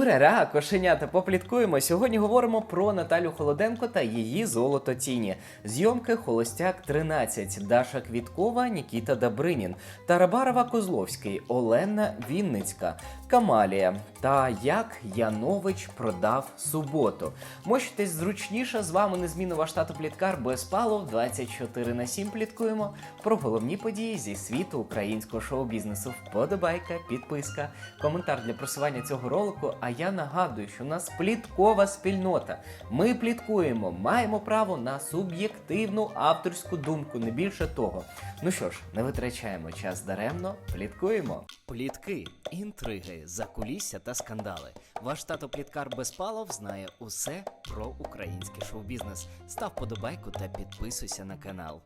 Урара, кошенята, попліткуємо. Сьогодні говоримо про Наталю Холоденко та її золото тіні. Зйомки Холостяк 13, Даша Квіткова, Нікіта Добринін, Тарабарова Козловський, Олена Вінницька, Камалія та як Янович продав суботу. Мощитесь зручніше. З вами незмінно ваш тато Пліткар без палов 24 на 7 пліткуємо про головні події зі світу українського шоу-бізнесу. Вподобайка, підписка, коментар для просування цього ролику. А я нагадую, що у нас пліткова спільнота. Ми пліткуємо, маємо право на суб'єктивну авторську думку, не більше того. Ну що ж, не витрачаємо час даремно, пліткуємо. Плітки, інтриги, закулісся та скандали. Ваш тато Пліткар Безпалов знає усе про український шоу-бізнес. Став подобайку та підписуйся на канал.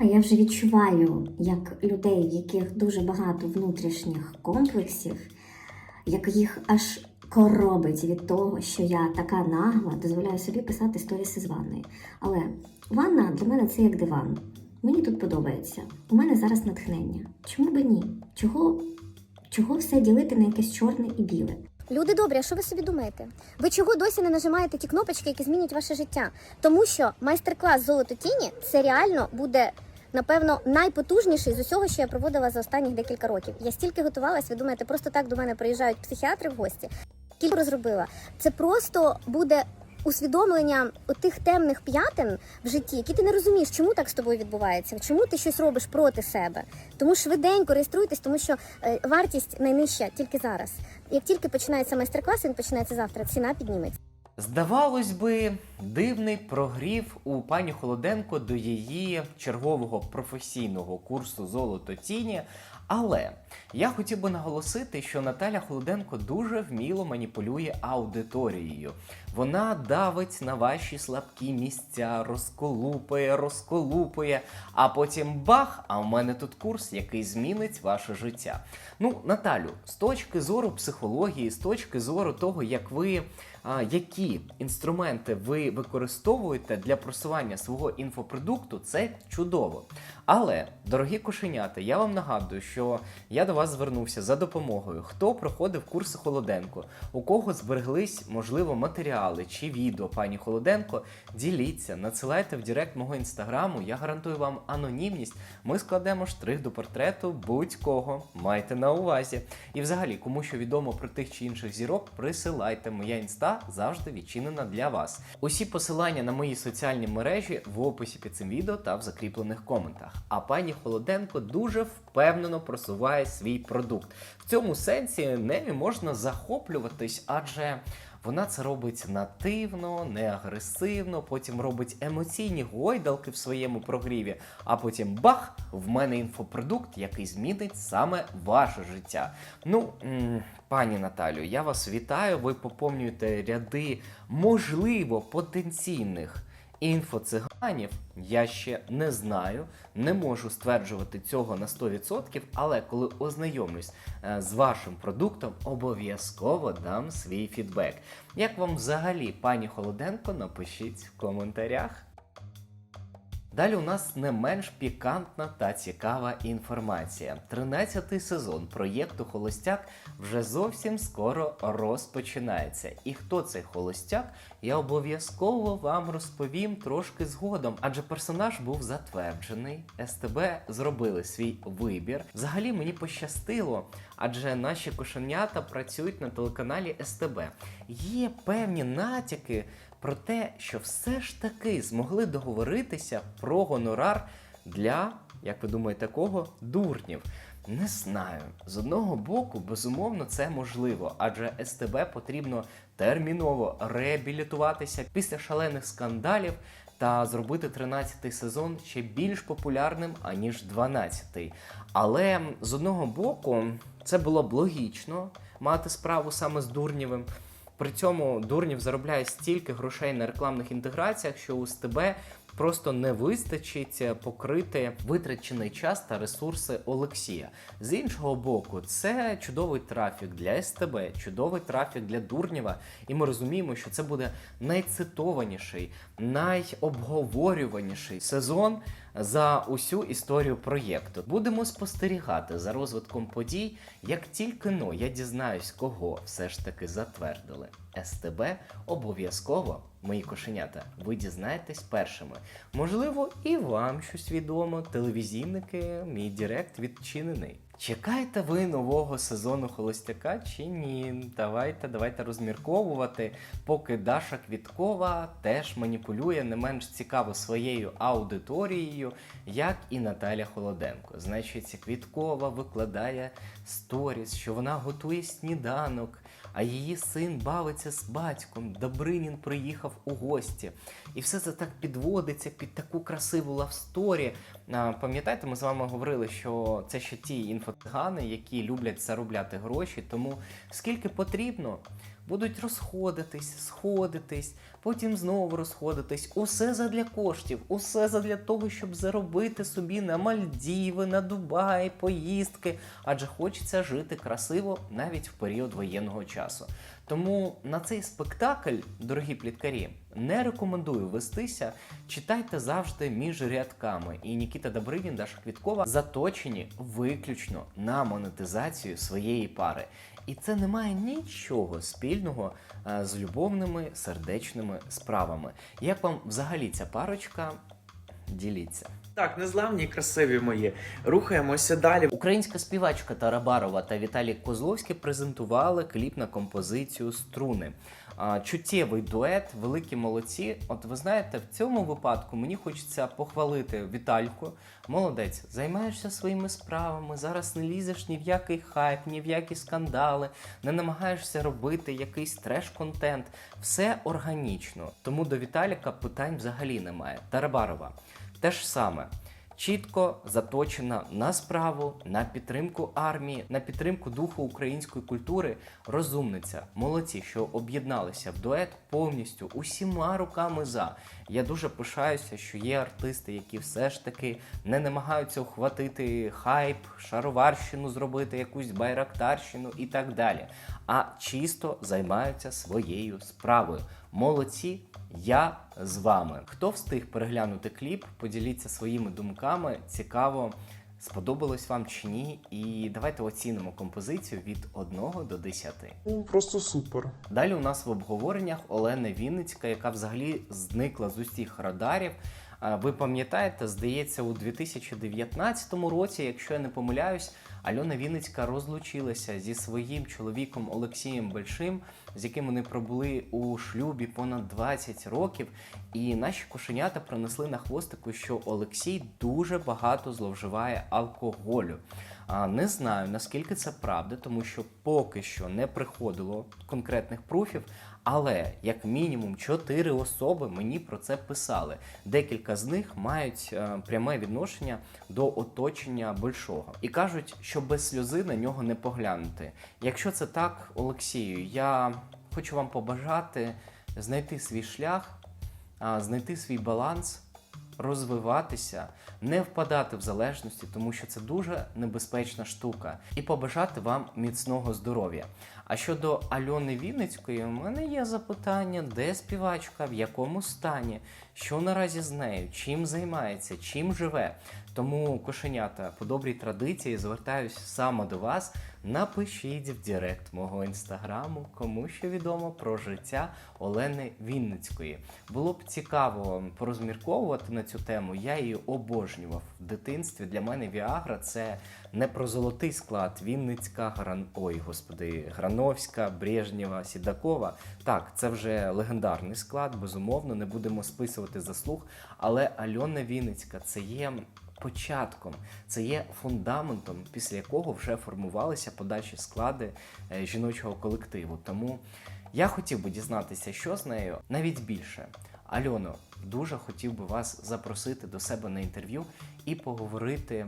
А я вже відчуваю, як людей, яких дуже багато внутрішніх комплексів, як їх аж коробить від того, що я така нагла, дозволяю собі писати сторіси з ванною. Але ванна для мене це як диван. Мені тут подобається. У мене зараз натхнення. Чому би ні? Чого, чого все ділити на якесь чорне і біле? Люди добрі, а що ви собі думаєте? Ви чого досі не нажимаєте ті кнопочки, які змінять ваше життя? Тому що майстер-клас золото тіні це реально буде. Напевно, найпотужніший з усього, що я проводила за останніх декілька років. Я стільки готувалась, ви думаєте, просто так до мене приїжджають психіатри в гості. Кілька розробила. Це просто буде усвідомлення тих темних п'ятин в житті, які ти не розумієш, чому так з тобою відбувається, чому ти щось робиш проти себе. Тому швиденько реєструйтесь, тому що е, вартість найнижча тільки зараз. Як тільки починається майстер-клас, він починається завтра. Ціна підніметься. Здавалось би, дивний прогрів у пані Холоденко до її чергового професійного курсу Золото тіні. Але я хотів би наголосити, що Наталя Холоденко дуже вміло маніпулює аудиторією. Вона давить на ваші слабкі місця, розколупує, розколупує, а потім бах! А в мене тут курс, який змінить ваше життя. Ну, Наталю, з точки зору психології, з точки зору того, як ви які інструменти ви використовуєте для просування свого інфопродукту, це чудово. Але, дорогі кошенята, я вам нагадую, що я до вас звернувся за допомогою. Хто проходив курси Холоденко, у кого збереглись, можливо, матеріали чи відео пані Холоденко, діліться, надсилайте в Директ мого інстаграму. Я гарантую вам анонімність. Ми складемо штрих до портрету будь-кого. Майте на увазі. І взагалі, кому що відомо про тих чи інших зірок, присилайте. Моя інста завжди відчинена для вас. Усі посилання на мої соціальні мережі в описі під цим відео та в закріплених коментах. А пані Холоденко дуже впевнено просуває свій продукт. В цьому сенсі нею можна захоплюватись, адже. Вона це робить нативно, не агресивно, потім робить емоційні гойдалки в своєму прогріві, а потім бах! В мене інфопродукт, який змінить саме ваше життя. Ну, пані Наталю, я вас вітаю. Ви поповнюєте ряди, можливо, потенційних інфоциганів. Я ще не знаю, не можу стверджувати цього на 100%, але коли ознайомлюсь е, з вашим продуктом, обов'язково дам свій фідбек. Як вам взагалі, пані Холоденко, напишіть в коментарях. Далі у нас не менш пікантна та цікава інформація. 13-й сезон проєкту Холостяк вже зовсім скоро розпочинається. І хто цей холостяк, я обов'язково вам розповім трошки згодом, адже персонаж був затверджений. СТБ зробили свій вибір. Взагалі мені пощастило, адже наші кошенята працюють на телеканалі СТБ. Є певні натяки про те, що все ж таки змогли договоритися про гонорар для, як ви думаєте, кого? Дурнів. Не знаю. З одного боку, безумовно, це можливо, адже СТБ потрібно терміново реабілітуватися після шалених скандалів та зробити 13-й сезон ще більш популярним, аніж 12-й. Але з одного боку, це було б логічно мати справу саме з Дурнєвим. При цьому Дурнів заробляє стільки грошей на рекламних інтеграціях, що у СТБ просто не вистачить е, покрити витрачений час та ресурси Олексія. З іншого боку, це чудовий трафік для СТБ, чудовий трафік для Дурнєва, і ми розуміємо, що це буде найцитованіший, найобговорюваніший сезон за усю історію проєкту. Будемо спостерігати за розвитком подій. Як тільки но я дізнаюсь, кого все ж таки затвердили СТБ, обов'язково, мої кошенята, ви дізнаєтесь першими. Можливо, і вам щось відомо. Телевізійники, мій директ відчинений. Чекаєте ви нового сезону Холостяка чи ні? Давайте, давайте розмірковувати, поки Даша Квіткова теж маніпулює не менш цікаво своєю аудиторією, як і Наталя Холоденко. Значить, Квіткова викладає сторіс, що вона готує сніданок, а її син бавиться з батьком. Добринін приїхав у гості. І все це так підводиться під таку красиву лавсторі. Пам'ятаєте, ми з вами говорили, що це ще ті інфотигани, які люблять заробляти гроші, тому скільки потрібно, будуть розходитись, сходитись, потім знову розходитись. Усе задля коштів, усе задля того, щоб заробити собі на Мальдіви, на Дубай, поїздки, адже хочеться жити красиво навіть в період воєнного часу. Тому на цей спектакль, дорогі пліткарі, не рекомендую вестися. Читайте завжди між рядками. І Нікіта Добринін, Даша Квіткова заточені виключно на монетизацію своєї пари. І це не має нічого спільного е, з любовними сердечними справами. Як вам взагалі ця парочка? Діліться. Так, незламні красиві мої. Рухаємося далі. Українська співачка Тарабарова та Віталій Козловський презентували кліп на композицію Струни. Чуттєвий дует, великі молодці. От ви знаєте, в цьому випадку мені хочеться похвалити Вітальку. Молодець, займаєшся своїми справами. Зараз не лізеш ні в який хайп, ні в які скандали, не намагаєшся робити якийсь треш-контент. Все органічно. Тому до Віталіка питань взагалі немає. Тарабарова. Те ж саме. Чітко заточена на справу, на підтримку армії, на підтримку духу української культури. Розумниця, молодці, що об'єдналися в дует повністю усіма руками за. Я дуже пишаюся, що є артисти, які все ж таки не намагаються ухватити хайп, шароварщину зробити, якусь байрактарщину і так далі. А чисто займаються своєю справою. Молодці, я з вами. Хто встиг переглянути кліп, поділіться своїми думками. Цікаво, сподобалось вам чи ні. І давайте оцінимо композицію від 1 до 10. Ну, просто супер. Далі у нас в обговореннях Олена Вінницька, яка взагалі зникла з усіх радарів. Ви пам'ятаєте, здається, у 2019 році, якщо я не помиляюсь, Альона Вінницька розлучилася зі своїм чоловіком Олексієм Большим, з яким вони пробули у шлюбі понад 20 років. І наші кошенята принесли на хвостику, що Олексій дуже багато зловживає алкоголю. А, Не знаю наскільки це правда, тому що поки що не приходило конкретних пруфів. Але як мінімум чотири особи мені про це писали. Декілька з них мають е, пряме відношення до оточення большого і кажуть, що без сльози на нього не поглянути. Якщо це так, Олексію, я хочу вам побажати знайти свій шлях, знайти свій баланс, розвиватися, не впадати в залежності, тому що це дуже небезпечна штука, і побажати вам міцного здоров'я. А щодо Альони Вінницької, у мене є запитання, де співачка, в якому стані, що наразі з нею, чим займається, чим живе. Тому, кошенята, по добрій традиції звертаюсь саме до вас. Напишіть в Директ мого інстаграму, кому що відомо про життя Олени Вінницької. Було б цікаво порозмірковувати на цю тему. Я її обожнював в дитинстві. Для мене Віагра це не про золотий склад. Вінницька, Гран... ой, господи, Грановська, Брежнєва, Сідакова. Так, це вже легендарний склад, безумовно, не будемо списувати заслуг. Але Альона Вінницька це є початком, це є фундаментом, після якого вже формувалися подальші склади е, жіночого колективу. Тому я хотів би дізнатися, що з нею навіть більше. Альоно, дуже хотів би вас запросити до себе на інтерв'ю і поговорити,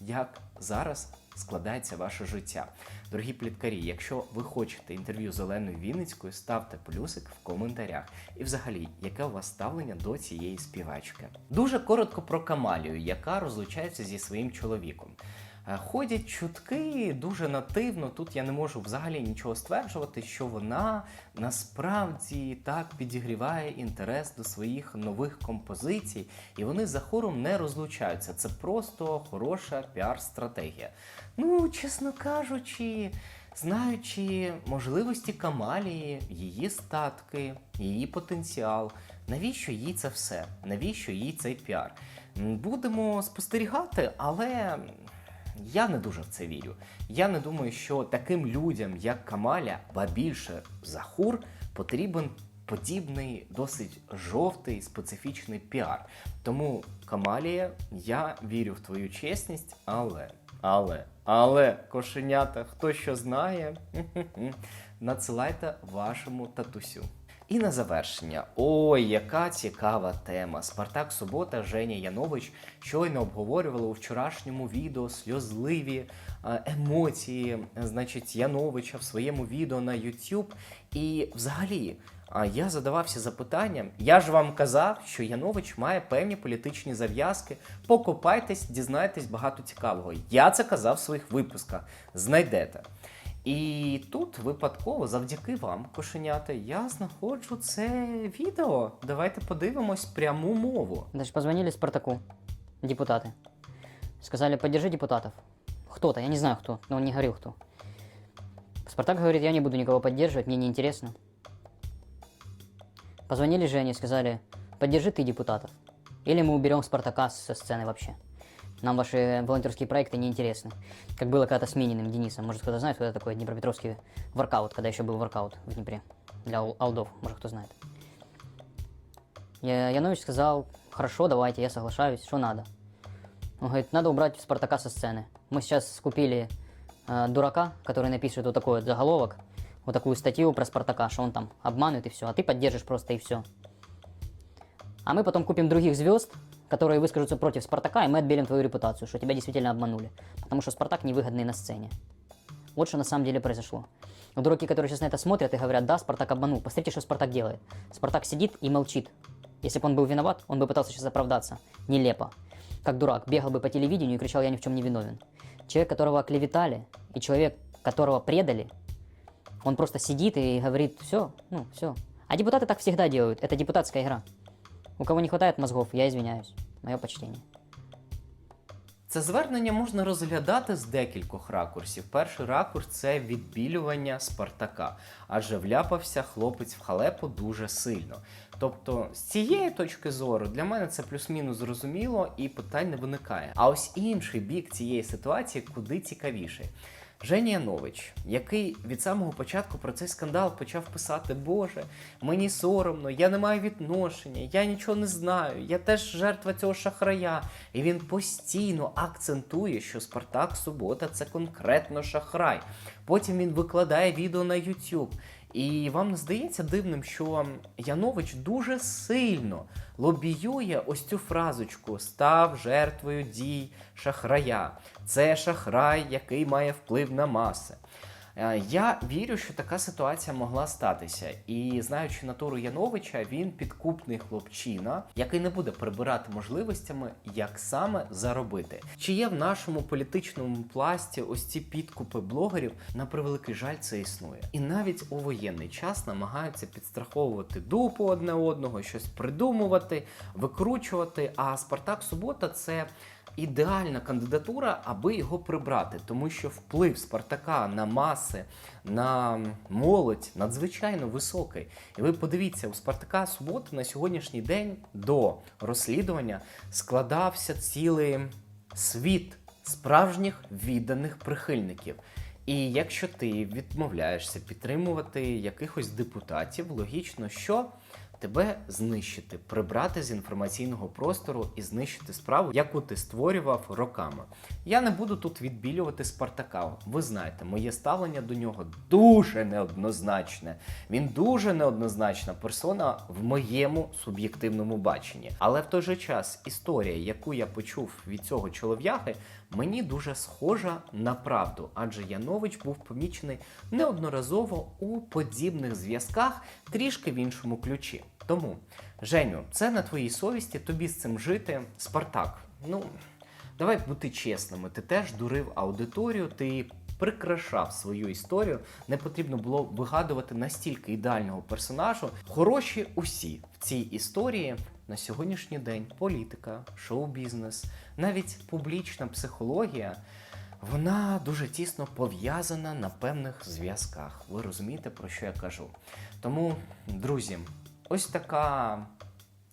як зараз складається ваше життя. Дорогі пліткарі, якщо ви хочете інтерв'ю з Оленою Вінницькою, ставте плюсик в коментарях. І взагалі, яке у вас ставлення до цієї співачки? Дуже коротко про Камалію, яка розлучається зі своїм чоловіком. Е, Ходять чутки дуже нативно. Тут я не можу взагалі нічого стверджувати, що вона насправді так підігріває інтерес до своїх нових композицій, і вони за хором не розлучаються. Це просто хороша піар-стратегія. Ну, чесно кажучи, знаючи можливості Камалії, її статки, її потенціал, навіщо їй це все? Навіщо їй цей піар? Будемо спостерігати, але я не дуже в це вірю. Я не думаю, що таким людям, як Камаля, ба більше Захур, потрібен подібний, досить жовтий специфічний піар. Тому, Камалія, я вірю в твою чесність, але, але, але, кошенята, хто що знає, надсилайте вашому татусю. І на завершення, ой, яка цікава тема. Спартак Субота, Женя Янович щойно обговорювали у вчорашньому відео сльозливі е, емоції, е, значить, Яновича в своєму відео на YouTube. І взагалі, а я задавався запитанням. Я ж вам казав, що Янович має певні політичні зав'язки. Покопайтесь, дізнайтесь багато цікавого. Я це казав в своїх випусках. Знайдете. І тут випадково, завдяки вам, кошенята, я знаходжу це відео. Давайте подивимось пряму мову. Даже позвонили Спартаку, депутаты. Сказали, поддержи депутатов. Кто-то, я не знаю кто, но он не говорил кто. Спартак говорит, я не буду никого поддерживать, мне неинтересно. Позвонили Жене и сказали, поддержи ты депутатов. Или мы уберем Спартака со сцены вообще. Нам ваши волонтерские проекты не интересны. Как было когда-то с Мининым Денисом. Может, кто-то знает, что это такое Днепропетровский воркаут, когда еще был воркаут в Днепре. Для ал- алдов, может, кто знает. Я, Янович сказал, хорошо, давайте, я соглашаюсь, что надо. Он говорит, надо убрать Спартака со сцены. Мы сейчас купили э, дурака, который напишет вот такой вот заголовок, вот такую статью про Спартака, что он там обманывает и все, а ты поддержишь просто и все. А мы потом купим других звезд, которые выскажутся против Спартака, и мы отбелим твою репутацию, что тебя действительно обманули. Потому что Спартак невыгодный на сцене. Вот что на самом деле произошло. Но дураки, которые сейчас на это смотрят и говорят, да, Спартак обманул. Посмотрите, что Спартак делает. Спартак сидит и молчит. Если бы он был виноват, он бы пытался сейчас оправдаться. Нелепо. Как дурак, бегал бы по телевидению и кричал, я ни в чем не виновен. Человек, которого оклеветали, и человек, которого предали, он просто сидит и говорит, все, ну, все. А депутаты так всегда делают. Это депутатская игра. У кого не хватает мозгов, я извиняюсь. Мое почтение. Це звернення можна розглядати з декількох ракурсів. Перший ракурс це відбілювання Спартака, адже вляпався хлопець в халепу дуже сильно. Тобто, з цієї точки зору для мене це плюс-мінус зрозуміло і питань не виникає. А ось інший бік цієї ситуації куди цікавіший. Женя Янович, який від самого початку про цей скандал почав писати: Боже, мені соромно, я не маю відношення, я нічого не знаю, я теж жертва цього шахрая. І він постійно акцентує, що Спартак Субота це конкретно шахрай. Потім він викладає відео на YouTube. І вам не здається дивним, що Янович дуже сильно лобіює ось цю фразочку став жертвою дій шахрая. Це шахрай, який має вплив на маси. Е, Я вірю, що така ситуація могла статися. І знаючи натуру Яновича, він підкупний хлопчина, який не буде прибирати можливостями, як саме заробити. Чи є в нашому політичному пласті ось ці підкупи блогерів? На превеликий жаль, це існує. І навіть у воєнний час намагаються підстраховувати дупу одне одного, щось придумувати, викручувати. А Спартак Субота це ідеальна кандидатура, аби його прибрати, тому що вплив Спартака на маси, на молодь надзвичайно високий. І ви подивіться, у Спартака Суботи на сьогоднішній день до розслідування складався цілий світ справжніх відданих прихильників. І якщо ти відмовляєшся підтримувати якихось депутатів, логічно, що тебе знищити, прибрати з інформаційного простору і знищити справу, яку ти створював роками. Я не буду тут відбілювати Спартака. Ви знаєте, моє ставлення до нього дуже неоднозначне. Він дуже неоднозначна персона в моєму суб'єктивному баченні. Але в той же час історія, яку я почув від цього чолов'яги, мені дуже схожа на правду, адже Янович був помічений неодноразово у подібних зв'язках, трішки в іншому ключі. Тому, Женю, це на твоїй совісті, тобі з цим жити. Спартак, ну. Давай бути чесними, ти теж дурив аудиторію, ти прикрашав свою історію. Не потрібно було вигадувати настільки ідеального персонажу. Хороші усі в цій історії на сьогоднішній день політика, шоу-бізнес, навіть публічна психологія. Вона дуже тісно пов'язана на певних зв'язках. Ви розумієте, про що я кажу. Тому, друзі, ось така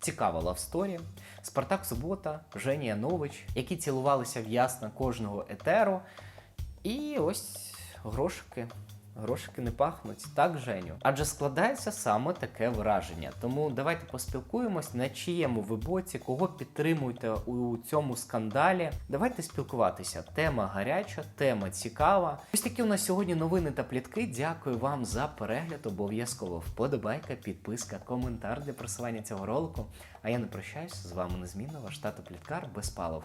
цікава лавсторі. Спартак Субота, Женя Янович, які цілувалися в ясна кожного етеру. І ось грошики. Грошики не пахнуть, так, Женю? Адже складається саме таке враження. Тому давайте поспілкуємось, на чиєму ви боці, кого підтримуєте у цьому скандалі. Давайте спілкуватися. Тема гаряча, тема цікава. Ось такі у нас сьогодні новини та плітки. Дякую вам за перегляд. Обов'язково вподобайка, підписка, коментар для просування цього ролику. А я не прощаюсь з вами незмінно, ваш тато Пліткар Безпалов.